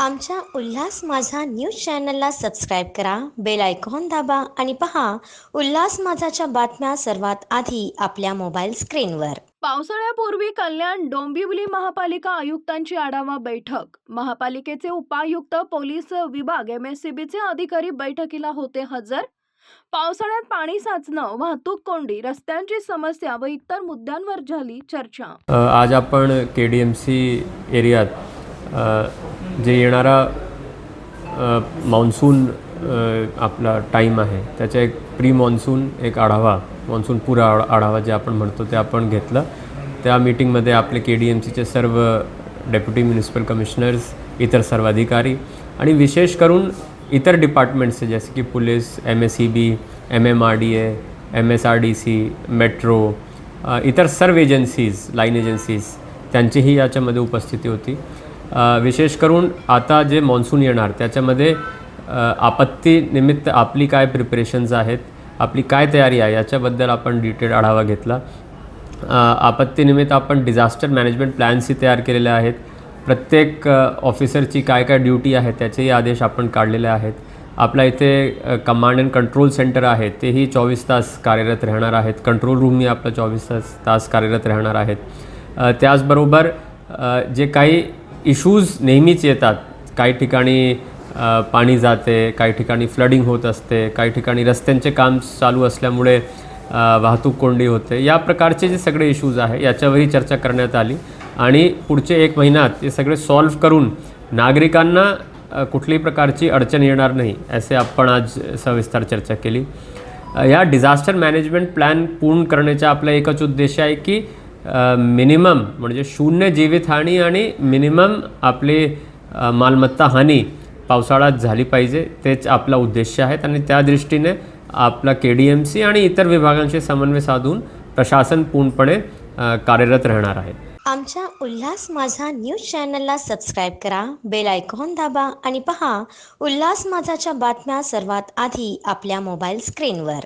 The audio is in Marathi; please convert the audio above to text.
आमच्या उल्हास माझा न्यूज चॅनलला सबस्क्राईब करा बेल आयकॉन दाबा आणि पहा उल्हास माझाच्या बातम्या सर्वात आधी आपल्या मोबाईल स्क्रीनवर. पावसाळ्यापूर्वी कल्याण डोंबिवली महापालिका आयुक्तांची आढावा बैठक. महापालिकेचे उपायुक्त पोलीस विभाग एम एस सी बीचे अधिकारी बैठकीला होते हजर. पावसाळ्यात पाणी साचणं वाहतूक कोंडी रस्त्यांची समस्या व इतर मुद्द्यांवर झाली चर्चा. आज आपण के डी एम सी एरियात जे येणारा मान्सून आपला टाईम आहे त्याचा एक प्री मान्सून एक आढावा मान्सून पुरा आढ- आढावा जे आपण म्हणतो ते आपण घेतलं. त्या मीटिंगमध्ये आपले के डी एम सीचे सर्व डेप्युटी म्युनिसिपल कमिशनर्स इतर सर्व अधिकारी आणि विशेष करून इतर डिपार्टमेंट्सचे जसे की police M S C B M M R D A M S R D C metro इतर सर्व एजन्सीज लाईन एजन्सीज त्यांचीही याच्यामध्ये उपस्थिती होती. विशेष करून आता जे मान्सून येणार त्याच्यामध्ये आपत्तीनिमित्त आपली काय प्रिपरेशन्स आहेत आपली काय तयारी आहे याच्याबद्दल आपण डिटेल आढावा घेतला. आपत्तीनिमित्त आपण डिझास्टर मॅनेजमेंट प्लॅन्सही तयार केलेले आहेत. प्रत्येक ऑफिसरची काय काय ड्युटी आहे त्याचेही आदेश आपण काढलेले आहेत. आपल्या इथे कमांड अँड कंट्रोल सेंटर आहे तेही चोवीस तास कार्यरत राहणार आहेत. कंट्रोल रूमही आपलं चोवीस तास तास कार्यरत राहणार आहेत. त्याचबरोबर जे काही इश्यूज नेहमीच येतात. काही ठिकाणी पाणी जाते काही ठिकाणी फ्लडिंग होत असते काही ठिकाणी रस्त्यांचे काम चालू असल्यामुळे वाहतूक कोंडी होते. या प्रकारचे जे सगळे इश्यूज आहे याच्यावरही चर्चा करण्यात आली. आणि पुढचे एक महिन्यात ते सगळे सॉल्व्ह करून नागरिकांना कुठलीही कुठल्याही प्रकारची अडचण येणार नाही असे आपण आज सविस्तर चर्चा केली. या डिझास्टर मॅनेजमेंट प्लॅन पूर्ण करण्याचा आपला एकच उद्देश आहे की मिनिमम म्हणजे शून्य जीवितहानी आणि मिनिमम आपली मालमत्ता हानी पावसाळ्यात झाली पाहिजे तेच आपला उद्देश आहेत आणि त्या दृष्टीने आपला के डी एम सी आणि इतर विभागांशी समन्वय साधून प्रशासन पूर्णपणे कार्यरत राहणार आहे. आमच्या उल्हास माझा न्यूज चॅनलला सबस्क्राईब करा बेल आयकॉन दाबा आणि पहा उल्हास माझाच्या बातम्या सर्वात आधी आपल्या मोबाईल स्क्रीनवर.